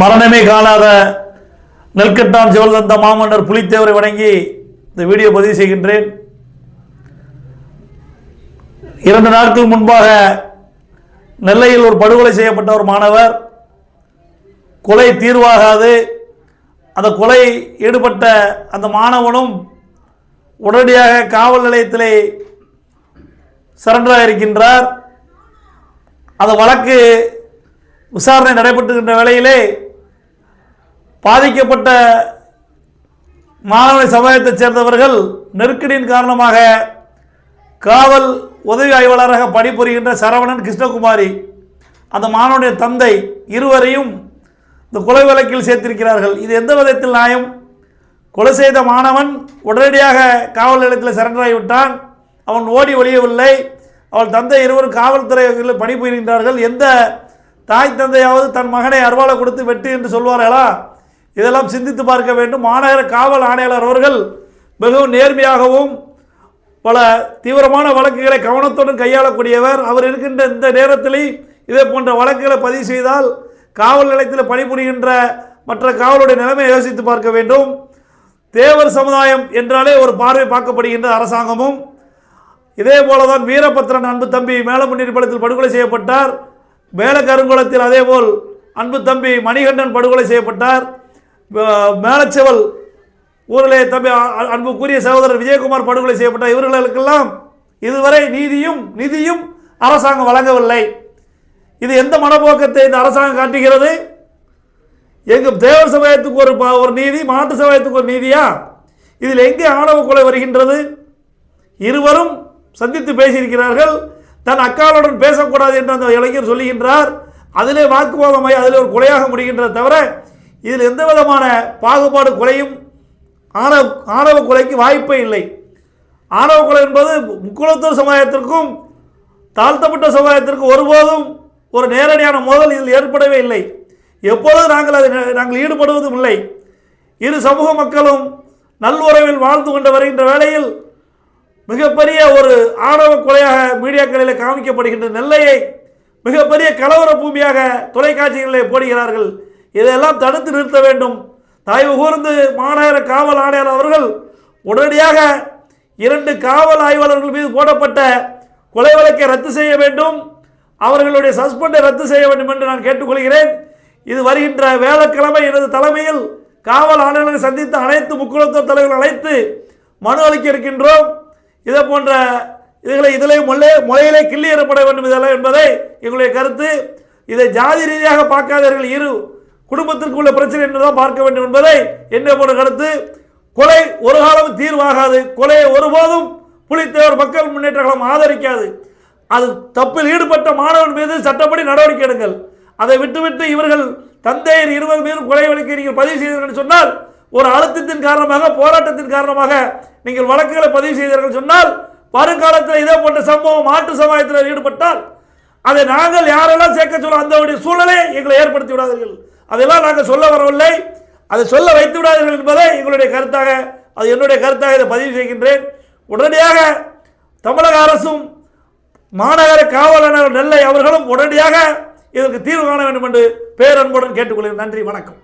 மரணமே காணாத நெல்கட்டான் சிவல்தந்த மாமன்னர் புலித்தேவரை வணங்கி இந்த வீடியோ பதிவு செய்கின்றேன். இரண்டு நாட்கள் முன்பாக நெல்லையில் ஒரு படுகொலை செய்யப்பட்ட ஒரு மாணவர். கொலை தீர்வாகாது. அந்த கொலை ஈடுபட்ட அந்த மாணவனும் உடனடியாக காவல் நிலையத்திலே சரண்டராக இருக்கின்றார் அந்த வழக்கு விசாரணை நடைபெற்றுகின்ற வேளையிலே பாதிக்கப்பட்ட மாணவ சமுதாயத்தைச் சேர்ந்தவர்கள் நெருக்கடியின் காரணமாக காவல் உதவி ஆய்வாளராக பணிபுரிகின்ற சரவணன் கிருஷ்ணகுமாரி அந்த மாணவனுடைய தந்தை இருவரையும் இந்த கொலை வழக்கில் சேர்த்திருக்கிறார்கள். இது எந்த விதத்தில் நியாயம்? கொலை செய்த மாணவன் உடனடியாக காவல் நிலையத்தில் சரண்டராகிவிட்டான் அவன் ஓடி ஒழியவில்லை அவள் தந்தை இருவரும் காவல்துறையில் பணிபுரிகின்றார்கள். எந்த தாய் தந்தையாவது தன் மகனை அருவாலை கொடுத்து வெட்டு என்று சொல்வார்களா? இதெல்லாம் சிந்தித்து பார்க்க வேண்டும். மாநகர காவல் ஆணையாளர் அவர்கள் மிகவும் நேர்மையாகவும் பல தீவிரமான வழக்குகளை கவனத்துடன் கையாளக்கூடியவர். அவர் இருக்கின்ற இந்த நேரத்தில் இதே போன்ற வழக்குகளை பதிவு செய்தால் காவல் நிலையத்தில் பணிபுரிகின்ற மற்ற காவலுடைய நிலைமையை யோசித்து பார்க்க வேண்டும். தேவர் சமுதாயம் என்றாலே ஒரு பார்வை பார்க்கப்படுகின்ற அரசாங்கமும் இதே போல தான் வீரபத்ரன் அன்பு தம்பி மேலமுன்னீர் படத்தில் படுகொலை செய்யப்பட்டார். மேல கருங்குளத்தில் அதேபோல் அன்பு தம்பி மணிகண்டன் படுகொலை செய்யப்பட்டார். மேலச்செவல் ஊரிலே தம்பி அ- அன்புக்குரிய சகோதரர் விஜயகுமார் படுகொலை செய்யப்பட்ட இவர்களுக்கெல்லாம் இதுவரை நீதியும் நிதியும் அரசாங்கம் வழங்கவில்லை. இது எந்த மனப்போக்கத்தை இந்த அரசாங்கம் காட்டுகிறது? எங்கள் தேவர் சமயத்துக்கு ஒரு ஒரு நீதி மாட்டு சமயத்துக்கு ஒரு நீதியா? இதில் எங்கே ஆணவ கொலை வருகின்றது? இருவரும் சந்தித்து பேசியிருக்கிறார்கள். தன் அக்காளுடன் பேசக்கூடாது என்று அந்த இளைஞர் சொல்லுகின்றார். அதிலே வாக்குவாதமாய் அதிலே ஒரு கொலையாக முடிகின்றத தவிர இதில் எந்த விதமான பாகுபாடு கொலையும் ஆணவ ஆணவ கொலைக்கு வாய்ப்பே இல்லை. ஆணவ கொலை என்பது முக்குளத்தூர் சமுதாயத்திற்கும் தாழ்த்தப்பட்ட சமுதாயத்திற்கும் ஒருபோதும் ஒரு நேரடியான மோதல் இதில் ஏற்படவே இல்லை. எப்பொழுதும் நாங்கள் அதை நாங்கள் ஈடுபடுவதும் இல்லை. இரு சமூக மக்களும் நல்லுறவில் வாழ்ந்து கொண்டு வருகின்ற வேளையில் மிகப்பெரிய ஒரு ஆணவ கொலையாக மீடியாக்களில் காமிக்கப்படுகின்ற நெல்லையை மிகப்பெரிய கலவர பூமியாக தொலைக்காட்சிகளில் போடுகிறார்கள். இதையெல்லாம் தடுத்து நிறுத்த வேண்டும். தாய் கூர்ந்து மாநகர காவல் ஆணையர் அவர்கள் உடனடியாக இரண்டு காவல் ஆய்வாளர்கள் மீது போடப்பட்ட கொலை வழக்கை ரத்து செய்ய வேண்டும். அவர்களுடைய சஸ்பெண்டை ரத்து செய்ய வேண்டும் என்று நான் கேட்டுக்கொள்கிறேன். இது வருகின்ற வேளக்கிழமை எனது தலைமையில் காவல் ஆணையர்களை சந்தித்த அனைத்து முக்கியத்துவ தலைவர்கள் அழைத்து மனு அளிக்க இருக்கின்றோம். இதை போன்ற இதுகளை இதிலே முல்லை முறையிலே கிள்ளி எறப்பட வேண்டும் இதெல்லாம் என்பதை எங்களுடைய கருத்து. இதை ஜாதி ரீதியாக பார்க்காதவர்கள் இரு குடும்பத்திற்கு உள்ள பிரச்சனை என்றுதான் பார்க்க வேண்டும் என்பதை என்ன போன்ற கருத்து? கொலை ஒரு காலம் தீர்வாகாது. கொலையை ஒருபோதும் புலித்தேவர் மக்கள் முன்னேற்ற கழகம் ஆதரிக்காது. அது தப்பில் ஈடுபட்ட மாணவன் மீது சட்டப்படி நடவடிக்கை எடுங்கள். அதை விட்டுவிட்டு இவர்கள் தந்தையர் இருவர் மீது கொலை வழக்கை நீங்கள் பதிவு செய்தீர்கள் சொன்னால் ஒரு அழுத்தத்தின் காரணமாக போராட்டத்தின் காரணமாக நீங்கள் வழக்குகளை பதிவு செய்தீர்கள் சொன்னால் வருங்காலத்தில் இதே போன்ற சம்பவம் மாற்று சமுதாயத்தில் ஈடுபட்டால் அதை நாங்கள் யாரெல்லாம் சேர்க்க சொல்ல அந்த ஒரு சூழலை எங்களை ஏற்படுத்தி விடாதீர்கள். அதெல்லாம் நாங்கள் சொல்ல வரவில்லை. அதை சொல்ல வைத்து விடாதீர்கள் என்பதை எங்களுடைய கருத்தாக அது என்னுடைய கருத்தாக இதை பதிவு செய்கின்றேன். உடனடியாக தமிழக அரசும் மாநகர காவலர் நெல்லை அவர்களும் உடனடியாக இதற்கு தீர்வு காண வேண்டும் என்று பேரன்புடன் கேட்டுக்கொள்கிறேன். நன்றி வணக்கம்.